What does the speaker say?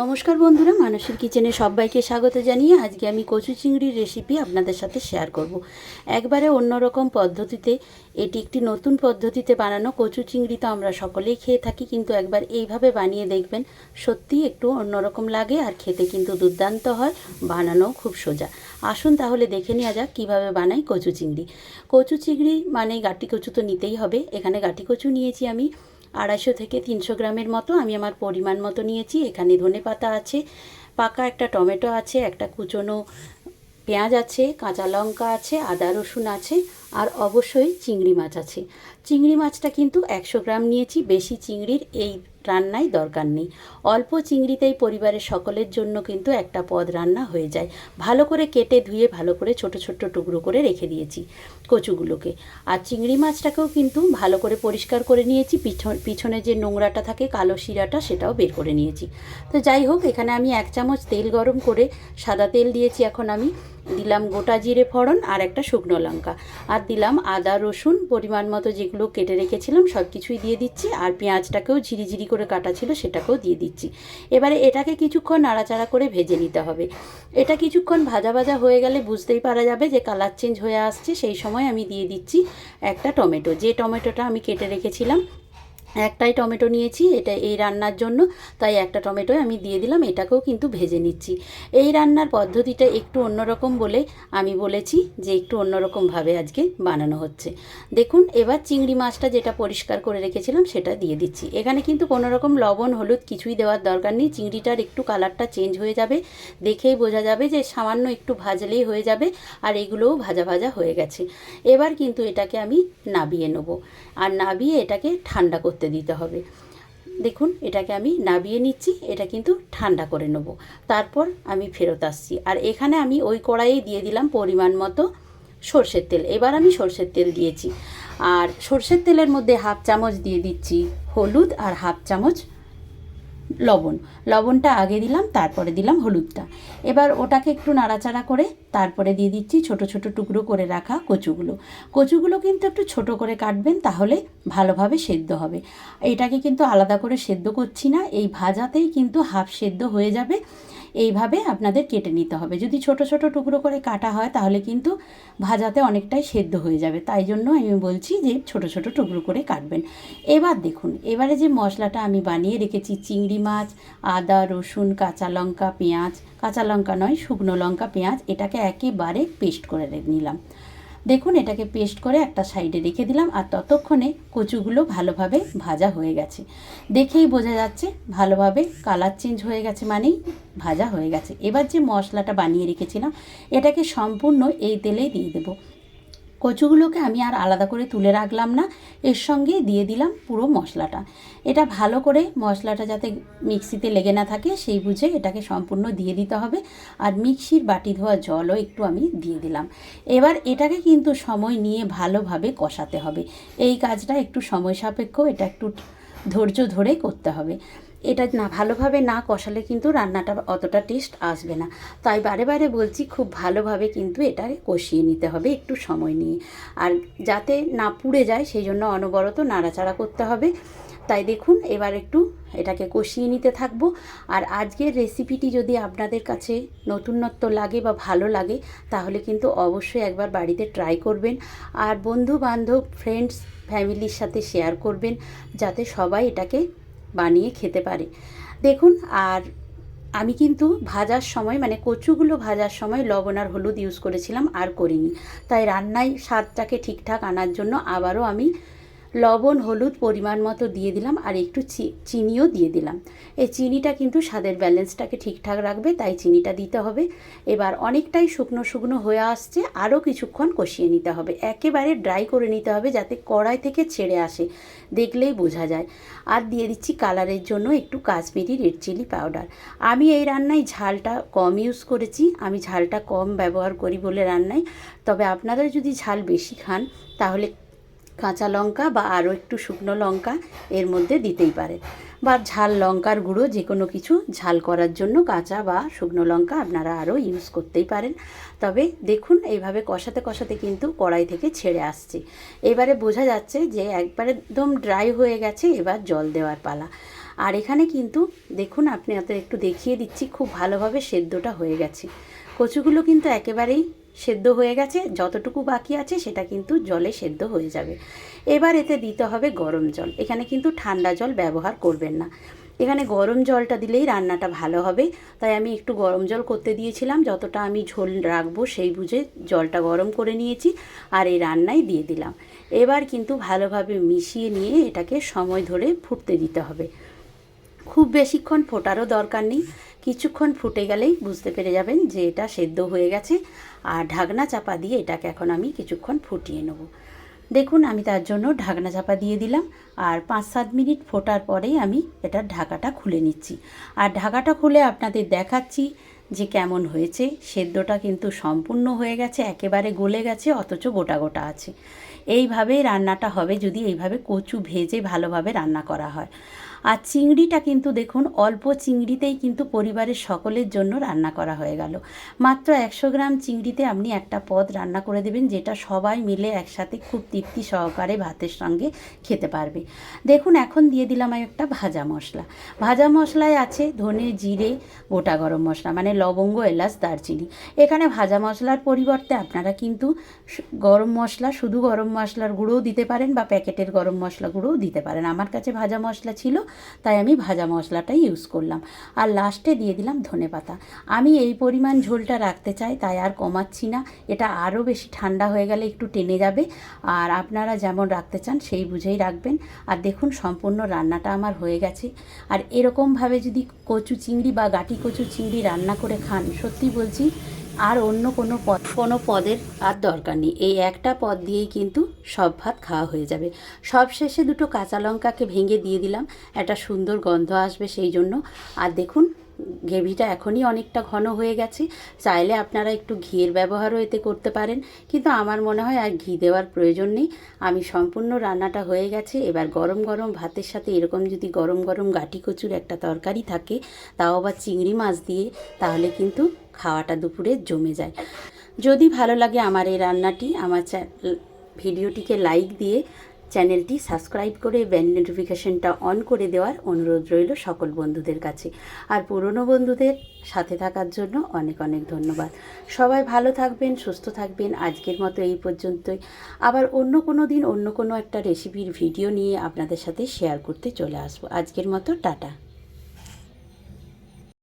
নমস্কার বন্ধুরা মানুষের কিচেনে সবাইকে স্বাগত জানিয়ে আজকে আমি কচু চিংড়ির রেসিপি আপনাদের সাথে শেয়ার করব। একবারে অন্যরকম পদ্ধতিতে, এটি একটি নতুন পদ্ধতিতে বানানো কচু চিংড়ি তো আমরা সকলেই খেয়ে থাকি, কিন্তু একবার এইভাবে বানিয়ে দেখবেন, সত্যি একটু অন্যরকম লাগে আর খেতে কিন্তু দুর্দান্ত হয় বানানো খুব সোজা। আসুন তাহলে দেখে নেওয়া যাক কীভাবে বানাই কচু চিংড়ি। কচু চিংড়ি মানে গাটি কচু তো নিতেই হবে, এখানে গাটি কচু নিয়েছি আমি। আড়াইশো থেকে তিনশো গ্রামের মতো আমি আমার পরিমাণ মতো নিয়েছি। এখানে ধনে পাতা আছে, পাকা একটা টমেটো আছে, একটা কুচনো পেঁয়াজ আছে, কাঁচা লঙ্কা আছে, আদা রসুন আছে, আর অবশ্যই চিংড়ি মাছ আছে। চিংড়ি মাছটা কিন্তু একশো গ্রাম নিয়েছি, বেশি চিংড়ির এই রান্নায় দরকার নেই। অল্প চিংড়িতেই পরিবারের সকলের জন্য কিন্তু একটা পদ রান্না হয়ে যায়। ভালো করে কেটে ধুয়ে ভালো করে ছোট ছোট টুকরো করে রেখে দিয়েছি কচুগুলোকে। আর চিংড়ি মাছটাকেও কিন্তু ভালো করে পরিষ্কার করে নিয়েছি। পিছন, পিছনে যে নোংরাটা থাকে, কালো শিরাটা, সেটাও বের করে নিয়েছি। তো যাই হোক, এখানে আমি এক চামচ তেল গরম করে সাদা তেল দিয়েছি এখন আমি। দিলাম গোটা জিরে ফোড়ন আর একটা শুকনো লঙ্কা। আর দিলাম আদা, রসুন, পরিমাণ মতো যেগুলো কেটে রেখেছিলাম সব কিছুই দিয়ে দিচ্ছি আর পেঁয়াজটাকেও ঝিরিঝিরি করে কাটা ছিল সেটাকেও দিয়ে দিচ্ছি। এবারে এটাকে কিছুক্ষণ নাড়াচাড়া করে ভেজে নিতে হবে। এটা কিছুক্ষণ ভাজা ভাজা হয়ে গেলে বুঝতেই পারা যাবে যে কালার চেঞ্জ হয়ে আসছে। সেই সময় আমি দিয়ে দিচ্ছি একটা টমেটো। যে টমেটোটা আমি কেটে রেখেছিলাম একটাই টমেটো নিয়েছি, এটা এই রান্নার জন্য, তাই একটা টমেটো আমি দিয়ে দিলাম, এটাকেও কিন্তু ভেজে নিচ্ছি। এই রান্নার পদ্ধতিটা একটু অন্যরকম বলে আমি বলেছি যে একটু অন্যরকমভাবে আজকে বানানো হচ্ছে। দেখুন, এবার চিংড়ি মাছটা যেটা পরিষ্কার করে রেখেছিলাম, সেটা দিয়ে দিচ্ছি। এখানে কিন্তু কোনো রকম লবণ, হলুদ কিছুই দেওয়ার দরকার নেই, চিংড়িটার একটু কালারটা চেঞ্জ হয়ে যাবে, দেখেই বোঝা যাবে যে সামান্য একটু ভাজলেই হয়ে যাবে, আর এগুলোও ভাজা ভাজা হয়ে গেছে। এবার কিন্তু এটাকে আমি নাবিয়ে নেব। আর নাবিয়ে এটাকে ঠান্ডা করতে করতে দিতে হবে। দেখুন, এটাকে আমি নাবিয়ে নিচ্ছি, এটা কিন্তু ঠান্ডা করে নেব। তারপর আমি ফেরত আসছি। আর এখানে আমি ওই কড়াইয়ে দিয়ে দিলাম পরিমাণ মতো সর্ষের তেল। এবার আমি সর্ষের তেল দিয়েছি। আর সর্ষের তেলের মধ্যে হাফ চামচ দিয়ে দিচ্ছি হলুদ আর হাফ চামচ লবণ। লবণটা আগে দিলাম, তারপরে দিলাম হলুদটা। এবার ওটাকে একটু নাড়াচাড়া করে তারপরে দিয়ে দিচ্ছি ছোট ছোট টুকরো করে রাখা কচুগুলো। কচুগুলো কিন্তু একটু ছোট করে কাটবেন, তাহলে ভালোভাবে সেদ্ধ হবে। এটাকে কিন্তু আলাদা করে সেদ্ধ করছি না, এই ভাজাতেই কিন্তু হাফ সেদ্ধ হয়ে যাবে। এইভাবে আপনাদের কেটে নিতে হবে। যদি ছোট ছোট টুকরো করে কাটা হয়, তাহলে কিন্তু ভাজাতে অনেকটাই সেদ্ধ হয়ে যাবে। তাই জন্য আমি বলছি যে ছোট ছোট টুকরো করে কাটবেন। এবার দেখুন, এবারে যে মশলাটা আমি বানিয়ে রেখেছি, চিংড়ি মাছ, আদা, রসুন, কাঁচা লঙ্কা, পেঁয়াজ। কাঁচা লঙ্কা নয়, শুকনো লঙ্কা, পেঁয়াজ, এটাকে একেবারে পেস্ট করে নিলাম। দেখুন, এটাকে পেস্ট করে একটা সাইডে রেখে দিলাম আর ততক্ষণে কচুগুলো ভালোভাবে ভাজা হয়ে গেছে। দেখেই বোঝা যাচ্ছে ভালোভাবে কালার চেঞ্জ হয়ে গেছে মানেই ভাজা হয়ে গেছে। এবার যে মশলাটা বানিয়ে রেখেছিলাম, এটাকে সম্পূর্ণ এই তেলেই দিয়ে দেবো। কচুগুলোকে আমি আর আলাদা করে তুলে রাখলাম না। এর সঙ্গে দিয়ে দিলাম পুরো মশলাটা। এটা ভালো করে মশলাটা যাতে মিক্সিতে লেগে না থাকে, সেই বুঝে এটাকে সম্পূর্ণ দিয়ে দিতে হবে। আর মিক্সির বাটি ধোয়া জলও একটু আমি দিয়ে দিলাম। এবার এটাকে কিন্তু সময় নিয়ে ভালোভাবে কষাতে হবে। এই কাজটা একটু সময় সাপেক্ষ, এটা একটু ধৈর্য ধরে করতে হবে। এটা না, ভালোভাবে না কষালে কিন্তু রান্নাটা অতটা টেস্ট আসবে না। তাই বারে বারে বলছি, খুব ভালোভাবে কিন্তু এটা কষিয়ে নিতে হবে একটু সময় নিয়ে। আর যাতে না পুড়ে যায়, সেই জন্য অনবরত নাড়াচাড়া করতে হবে। তাই দেখুন, এবার একটু এটাকে কষিয়ে নিতে থাকব। আর আজকের রেসিপিটি যদি আপনাদের কাছে নতুনত্ব লাগে বা ভালো লাগে, তাহলে কিন্তু অবশ্যই একবার বাড়িতে ট্রাই করবেন। আর বন্ধু বান্ধব ফ্রেন্ডস ফ্যামিলির সাথে শেয়ার করবেন, যাতে সবাই এটাকে বানিয়ে খেতে পারে। দেখুন, আর আমি কিন্তু ভাজার সময় মানে কচুগুলো ভাজার সময় লবণ আর হলুদ ইউজ করেছিলাম, আর করিনি। তাই রান্নায় স্বাদটাকে ঠিকঠাক আনার জন্য আবারও আমি লবণ, হলুদ পরিমাণ মতো দিয়ে দিলাম আর একটু চিনিও দিয়ে দিলাম। এই চিনিটা কিন্তু স্বাদের ব্যালেন্সটাকে ঠিকঠাক রাখবে, তাই চিনিটা দিতে হবে। এবার অনেকটাই শুকনো শুকনো হয়ে আসছে, আরও কিছুক্ষণ কষিয়ে নিতে হবে। একেবারে ড্রাই করে নিতে হবে যাতে কড়াই থেকে ছেড়ে আসে, দেখলেই বোঝা যায়। আর দিয়ে দিচ্ছি কালারের জন্য একটু কাশ্মীরি রেড চিলি পাউডার। আমি এই রান্নায় ঝালটা কম ইউজ করেছি, আমি ঝালটা কম ব্যবহার করি বলে রান্নায়। তবে আপনারা যদি ঝাল বেশি খান, তাহলে কাঁচা লঙ্কা বা আরও একটু শুকনো লঙ্কা এর মধ্যে দিতেই পারে। বা ঝাল লঙ্কার গুঁড়ো যে কোনো কিছু ঝাল করার জন্য কাঁচা বা শুকনো লঙ্কা আপনারা আরও ইউজ করতেই পারেন। তবে দেখুন, এইভাবে কষাতে কষাতে কিন্তু কড়াই থেকে ছেড়ে আসছে। এবারে বোঝা যাচ্ছে যে একবারে একদম ড্রাই হয়ে গেছে, এবার জল দেওয়ার পালা। আর এখানে কিন্তু দেখুন, আপনি একটু দেখিয়ে দিচ্ছি, খুব ভালোভাবে সেদ্ধটা হয়ে গেছে। কচুগুলো কিন্তু একেবারেই সেদ্ধ হয়ে গেছে, যতটুকু বাকি আছে সেটা কিন্তু জলে সেদ্ধ হয়ে যাবে। এবার এতে দিতে হবে গরম জল। এখানে কিন্তু ঠান্ডা জল ব্যবহার করবেন না। এখানে গরম জলটা দিলেই রান্নাটা ভালো হবে। তাই আমি একটু গরম জল করতে দিয়েছিলাম, যতটা আমি ঝোল রাখব সেই বুঝে জলটা গরম করে নিয়েছি আর এই রান্নায় দিয়ে দিলাম। এবার কিন্তু ভালোভাবে মিশিয়ে নিয়ে এটাকে সময় ধরে ফুটতে দিতে হবে। খুব বেশিক্ষণ ফোটারও দরকার নেই। কিছুক্ষণ ফুটে গেলেই বুঝতে পেরে যাবেন যে এটা সেদ্ধ হয়ে গেছে। আর ঢাকনা চাপা দিয়ে এটাকে এখন আমি কিছুক্ষণ ফুটিয়ে নেব। দেখুন, আমি তার জন্য ঢাকনা চাপা দিয়ে দিলাম। আর পাঁচ সাত মিনিট ফোটার পরেই আমি এটার ঢাকাটা খুলে নিচ্ছি। আর ঢাকাটা খুলে আপনাদের দেখাচ্ছি যে কেমন হয়েছে। সেদ্ধটা কিন্তু সম্পূর্ণ হয়ে গেছে, একেবারে গলে গেছে, অথচ গোটা গোটা আছে। এইভাবেই রান্নাটা হবে যদি এইভাবে কচু ভেজে ভালোভাবে রান্না করা হয়। আর চিংড়িটা কিন্তু দেখুন, অল্প চিংড়িতেই কিন্তু পরিবারের সকলের জন্য রান্না করা হয়ে গেল। মাত্র একশো গ্রাম চিংড়িতে আপনি একটা পদ রান্না করে দেবেন, যেটা সবাই মিলে একসাথে খুব তৃপ্তি সহকারে ভাতের সঙ্গে খেতে পারবে। দেখুন, এখন দিয়ে দিলাম একটা ভাজা মশলা। ভাজা মশলায় আছে ধনে জিরে, গোটা গরম মশলা মানে লবঙ্গ, এলাচ, দারচিনি। এখানে ভাজা মশলার পরিবর্তে আপনারা কিন্তু গরম মশলা, শুধু গরম মশলার গুঁড়োও দিতে পারেন বা প্যাকেটের গরম মশলা গুঁড়োও দিতে পারেন। আমার কাছে ভাজা মশলা ছিল তাই আমি ভাজা মশলাটাই ইউজ করলাম। আর লাস্টে দিয়ে দিলাম ধনে পাতা। আমি এই পরিমাণ ঝোলটা রাখতে চাই, তাই আর কমাচ্ছি না। এটা আরও বেশি ঠান্ডা হয়ে গেলে একটু টেনে যাবে। আর আপনারা যেমন রাখতে চান সেই বুঝেই রাখবেন। আর দেখুন সম্পূর্ণ রান্নাটা আমার হয়ে গেছে। আর এরকমভাবে যদি কচু চিংড়ি বা গাটি কচু চিংড়ি রান্না করে খান, সত্যি বলছি আর অন্য কোনো পদ, কোনো পদের আর দরকার নেই। এই একটা পদ দিয়েই কিন্তু সব ভাত খাওয়া হয়ে যাবে। সবশেষে দুটো কাঁচা লঙ্কাকে ভেঙে দিয়ে দিলাম। একটা সুন্দর গন্ধ আসবে সেই জন্য। আর দেখুন গ্রেভিটা এখনই অনেকটা ঘন হয়ে গেছে। চাইলে আপনারা একটু ঘিয়ের ব্যবহারও এতে করতে পারেন। কিন্তু আমার মনে হয় আর ঘি দেওয়ার প্রয়োজন নেই। আমি সম্পূর্ণ রান্নাটা হয়ে গেছে। এবার গরম গরম ভাতের সাথে এরকম যদি গরম গরম গাটি কচুর একটা তরকারি থাকে, তাও আবার চিংড়ি মাছ দিয়ে, তাহলে কিন্তু খাওয়াটা দুপুরে জমে যায়। যদি ভালো লাগে আমার এই রান্নাটি, আমার ভিডিওটিকে লাইক দিয়ে চ্যানেলটি সাবস্ক্রাইব করে বেল নোটিফিকেশনটা অন করে দেওয়ার অনুরোধ রইল সকল বন্ধুদের কাছে। আর পুরনো বন্ধুদের সাথে থাকার জন্য অনেক অনেক ধন্যবাদ। সবাই ভালো থাকবেন, সুস্থ থাকবেন। আজকের মতো এই পর্যন্তই। আবার অন্য কোনো দিন অন্য কোনো একটা রেসিপির ভিডিও নিয়ে আপনাদের সাথে শেয়ার করতে চলে আসব। আজকের মতো টাটা।